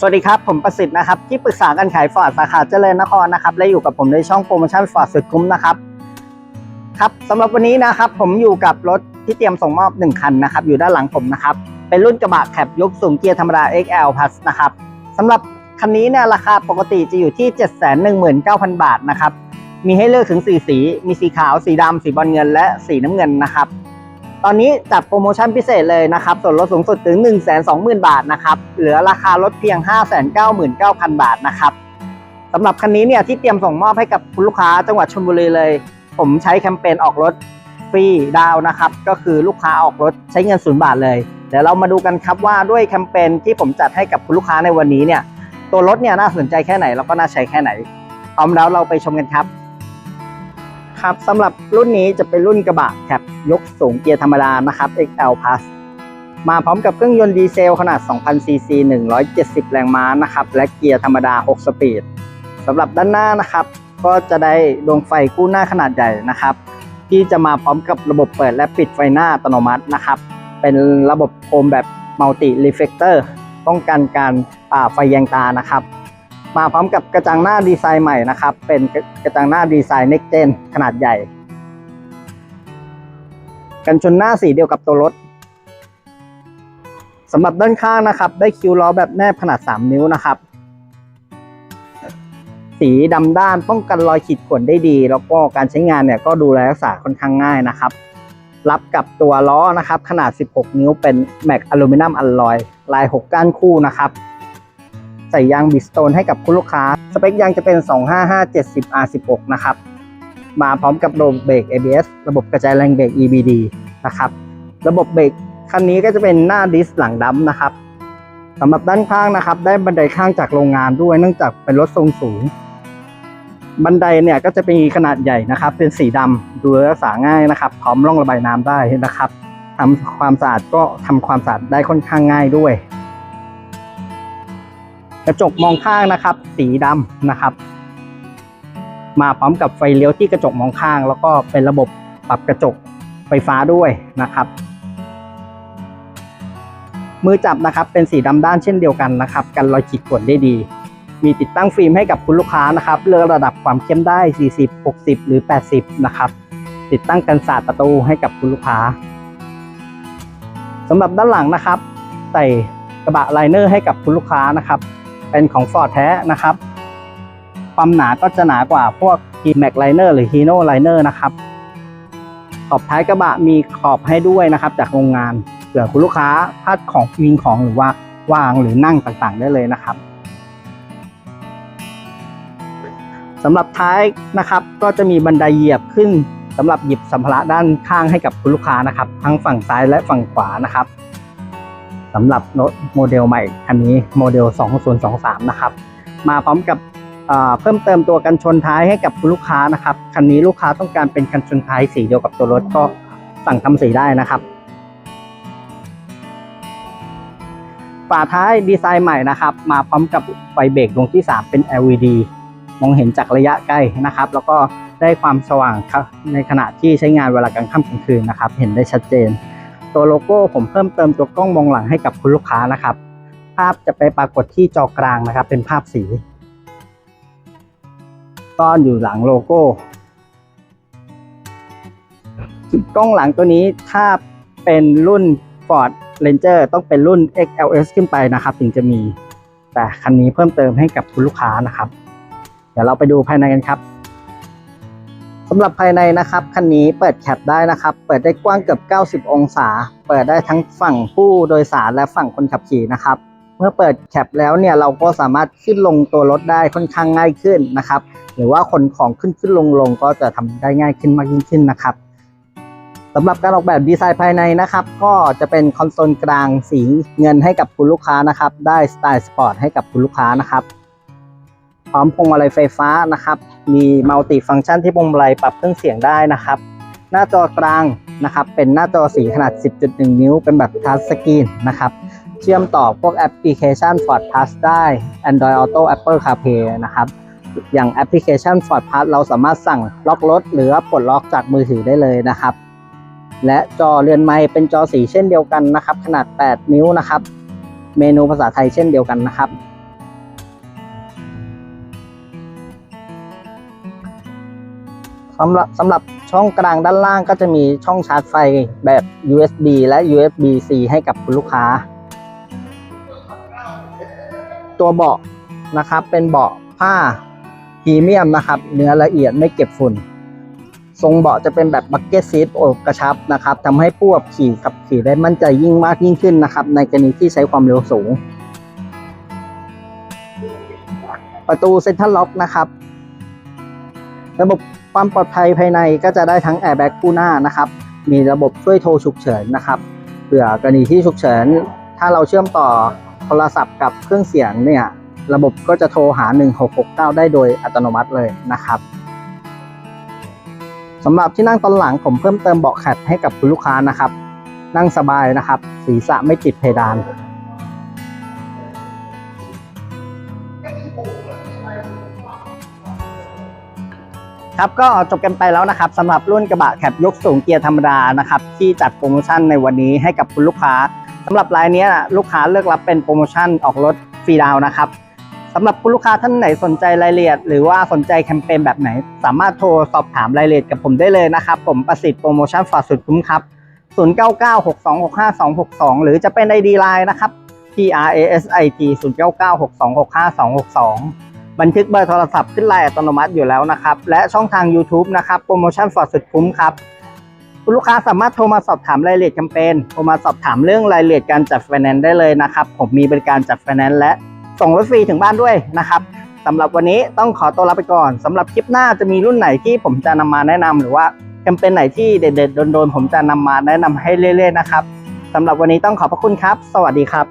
สวัสดีครับ ผมประสิทธิ์นะครับ ที่ปรึกษาการขายฟอร์ดสาขาเจริญนครนะครับ และอยู่กับผมในช่องโปรโมชั่นฟอร์ดสุดคุ้มนะครับ ครับสำหรับวันนี้นะครับ ผมอยู่กับรถที่เตรียมส่งมอบ 1 คันนะครับ อยู่ด้านหลังผมนะครับ เป็นรุ่นกระบะแคปยกสูงเกียร์ธรรมดา XL Plus นะครับสำหรับคันนี้เนี่ยราคาปกติจะอยู่ที่ 719,000 บาทนะครับ มีให้เลือกถึง 4 สี มีสีขาว สีดำ สีบอลเงิน และสีน้ำเงินนะครับ ตอนนี้จัดโปรโมชั่นพิเศษเลยนะครับ ส่วนลดสูงสุดถึง 120,000 บาทนะครับ เหลือราคารถเพียง 599,000 บาทนะครับสำหรับคันนี้เนี่ยที่เตรียมส่งมอบให้กับคุณลูกค้าจังหวัดชลบุรีเลย ผมใช้แคมเปญออกรถฟรีดาวน์นะครับ ก็คือลูกค้าออกรถใช้เงินศูนย์บาทเลยเดี๋ยวเรามาดูกันครับว่าด้วยแคมเปญที่ผมจัดให้กับคุณลูกค้าในวันนี้เนี่ยตัวรถเนี่ยน่าสนใจแค่ไหนแล้วก็น่าใช้แค่ไหนพร้อมแล้วเราไปชมกันครับ ครับสำหรับรุ่นนี้จะเป็นรุ่นกระบะแคปยกสูงเกียร์ธรรมดานะครับ XL Plus มาพร้อมกับเครื่องยนต์ดีเซลขนาด 2,000ซีซี170 แรงม้านะครับ และเกียร์ธรรมดา 6 สปีดสำหรับด้านหน้านะครับ ก็จะได้ดวงไฟคู่หน้าขนาดใหญ่นะครับ ที่จะมาพร้อมกับระบบเปิดและปิดไฟหน้าอัตโนมัตินะครับ เป็นระบบโคมแบบมัลติรีเฟกเตอร์ป้องกันการอ่าไฟแยงตานะครับ มาพร้อมกับกระจังหน้าดีไซน์ใหม่นะครับ เป็นกระจังหน้าดีไซน์ Next Gen ขนาดใหญ่ กันชนหน้าสีเดียวกับตัวรถสำหรับด้านข้างนะครับ ได้คิวล้อแบบแนบขนาด 3 นิ้วนะครับ สีดำด้านป้องกันรอยขีดข่วนได้ดี แล้วก็การใช้งานเนี่ยก็ดูแลรักษาค่อนข้างง่ายนะครับ รับกับตัวล้อนะครับ ขนาด 16 นิ้วเป็นแม็กอลูมิเนียมอลลอย ลาย 6 ก้านคู่นะครับ ใส่ยางบิสโตนให้กับคุณลูกค้า สเปคยางจะเป็น 25570 R16 นะครับ มาพร้อมกับระบบเบรก ABS ระบบกระจายแรงเบรก EBD นะครับ ระบบเบรกคันนี้ก็จะเป็นหน้าดิสหลังดัมนะครับสำหรับด้านข้างนะครับ ได้บันไดข้างจากโรงงานด้วยเนื่องจากเป็นรถทรงสูง บันไดเนี่ยก็จะเป็นขนาดใหญ่นะครับ เป็นสีดำดูแลรักษาง่ายนะครับ พร้อมร่องระบายน้ำได้นะครับทำความสะอาดก็ทำความสะอาดได้ค่อนข้างง่ายด้วย กระจกมองข้างนะครับ สีดำนะครับ มาพร้อมกับไฟเลี้ยวที่กระจกมองข้าง แล้วก็เป็นระบบปรับกระจกไฟฟ้าด้วยนะครับ มือจับนะครับเป็นสีดำด้านเช่นเดียวกันนะครับ กันรอยขีดข่วนได้ดี มีติดตั้งฟิล์มให้กับคุณลูกค้านะครับเลือกระดับความเข้มได้ 40 60 หรือ 80 นะครับ ติดตั้งกันศาสตร์ประตูให้กับคุณลูกค้าสำหรับด้านหลังนะครับใส่กระบะไลเนอร์ให้กับคุณลูกค้านะครับ เป็นของฟอร์ดแท้นะครับ ความหนาก็จะหนากว่าพวก h m a x Liner หรือ Hino Liner นะครับ ขอบท้ายกระบะมีขอบให้ด้วยนะครับ จากโรงงานเผื่อคุณลูกค้าพลาดของวิงของหรือว่าวางหรือนั่งต่างๆ ได้เลยนะครับสำหรับท้ายนะครับ ก็จะมีบันไดเหยียบขึ้นสำหรับหยิบสัมภาระด้านข้างให้กับคุณลูกค้านะครับ ทั้งฝั่งซ้ายและฝั่งขวานะครับำหรับรถโมเดลใหม่คันนี้โมเดล 2023 นะครับ มาพร้อมกับเพิ่มเติมตัวกันชนท้ายให้กับลูกค้านะครับ คันนี้ลูกค้าต้องการเป็นกันชนท้ายสีเดียวกับตัวรถก็สั่งทำสีได้นะครับ ฝาท้ายดีไซน์ใหม่นะครับ มาพร้อมกับไฟเบรกดวงที่ 3 เป็น LED มองเห็นจากระยะใกล้นะครับ แล้วก็ได้ความสว่างในขณะที่ใช้งานเวลากลางค่ำกลางคืนนะครับ เห็นได้ชัดเจน ตัวโลโก้ผมเพิ่มเติมตัวกล้องมองหลังให้กับคุณลูกค้านะครับ ภาพจะไปปรากฏที่จอกลางนะครับ เป็นภาพสีซ่อนอยู่หลังโลโก้กล้องหลังตัวนี้ถ้าเป็นรุ่น Ford Ranger ต้องเป็นรุ่น XLS ขึ้นไปนะครับ ถึงจะมี แต่คันนี้เพิ่มเติมให้กับคุณลูกค้านะครับ เดี๋ยวเราไปดูภายในกันครับ สำหรับภายในนะครับคันนี้เปิดแคปได้นะครับ เปิดได้กว้างเกือบ 90 องศา เปิดได้ทั้งฝั่งผู้โดยสารและฝั่งคนขับขี่นะครับ เมื่อเปิดแคปแล้วเนี่ยเราก็สามารถขึ้นลงตัวรถได้ค่อนข้างง่ายขึ้นนะครับ หรือว่าขนของขึ้นขึ้นลงลงก็จะทำได้ง่ายขึ้นมากยิ่งขึ้นนะครับสำหรับการออกแบบดีไซน์ภายในนะครับ ก็จะเป็นคอนโซลกลางสีเงินให้กับคุณลูกค้านะครับ ได้สไตล์สปอร์ตให้กับคุณลูกค้านะครับ พร้อมพวงมาลัยไฟฟ้านะครับ มีมัลติฟังก์ชันที่พวงมาลัยปรับเครื่องเสียงได้นะครับ หน้าจอกลางนะครับ เป็นหน้าจอสีขนาด 10.1 นิ้ว เป็นแบบทัชสกรีนนะครับ เชื่อมต่อพวกแอปพลิเคชัน Ford Plus ได้ Android Auto Apple CarPlay นะครับ อย่างแอปพลิเคชัน Ford Plus เราสามารถสั่งล็อกรถ หรือปลดล็อกจากมือถือได้เลยนะครับ และจอเรือนไม้เป็นจอสีเช่นเดียวกันนะครับ ขนาด 8 นิ้วนะครับ เมนูภาษาไทยเช่นเดียวกันนะครับ สำหรับสำหรับช่องกลางด้านล่างก็จะมีช่องชาร์จไฟแบบ USB และ USB-C ให้กับคุณลูกค้า ตัวเบาะนะครับเป็นเบาะผ้าพรีเมียมนะครับ เนื้อละเอียดไม่เก็บฝุ่น ทรงเบาะจะเป็นแบบบักเก็ตซีทโอบกระชับนะครับทำให้ผู้ขับขี่ขับขี่ได้มั่นใจยิ่งมากยิ่งขึ้นนะครับ ในกรณีที่ใช้ความเร็วสูง ประตูเซ็นทรัลล็อกนะครับ ระบบ ความปลอดภัยภายในก็จะได้ทั้งแอร์แบ็กคู่หน้านะครับ มีระบบช่วยโทรฉุกเฉินนะครับเผื่อกรณีที่ฉุกเฉิน ถ้าเราเชื่อมต่อโทรศัพท์กับเครื่องเสียงเนี่ย ระบบก็จะโทรหา 1669 ได้โดยอัตโนมัติเลยนะครับสำหรับที่นั่งตอนหลังผมเพิ่มเติมเบาะแคทให้กับคุณลูกค้านะครับ นั่งสบายนะครับ ศีรษะไม่ติดเพดาน ครับก็จบกันไปแล้วนะครับสำหรับรุ่นกระบะแคปยกสูงเกียร์ธรรมดานะครับที่จัดโปรโมชั่นในวันนี้ให้กับคุณลูกค้าสำหรับรายนี้ลูกค้าเลือกรับเป็นโปรโมชั่นออกรถฟรีดาวนะครับสำหรับคุณลูกค้าท่านไหนสนใจรายละเอียด หรือว่าสนใจแคมเปญแบบไหน สามารถโทรสอบถามรายละเอียดกับผมได้เลยนะครับ ผมประสิทธิ์โปรโมชั่นฝากสุดคุ้มครับ 0996265262 หรือจะเป็น ID Line นะครับ P R A S I T 0996265262 บันทึกเบอร์โทรศัพท์ขึ้นไลน์อัตโนมัติอยู่แล้วนะครับ และช่องทาง YouTube นะครับโปรโมชั่นฟอร์สุดคุ้มครับคุณลูกค้าสามารถโทรมาสอบถามรายละเอียดแคมเปญโทรมาสอบถามเรื่องรายละเอียดการจัดไฟแนนซ์ได้เลยนะครับ ผมมีบริการจัดไฟแนนซ์และส่งรถฟรีถึงบ้านด้วยนะครับสำหรับวันนี้ต้องขอตัวลาไปก่อนสำหรับคลิปหน้าจะมีรุ่นไหนที่ผมจะนำมาแนะนำหรือว่าแคมเปญไหนที่เด็ดๆโดนๆผมจะนำมาแนะนำให้เรื่อย ๆ นะครับสำหรับวันนี้ต้องขอบพระคุณครับ สวัสดีครับ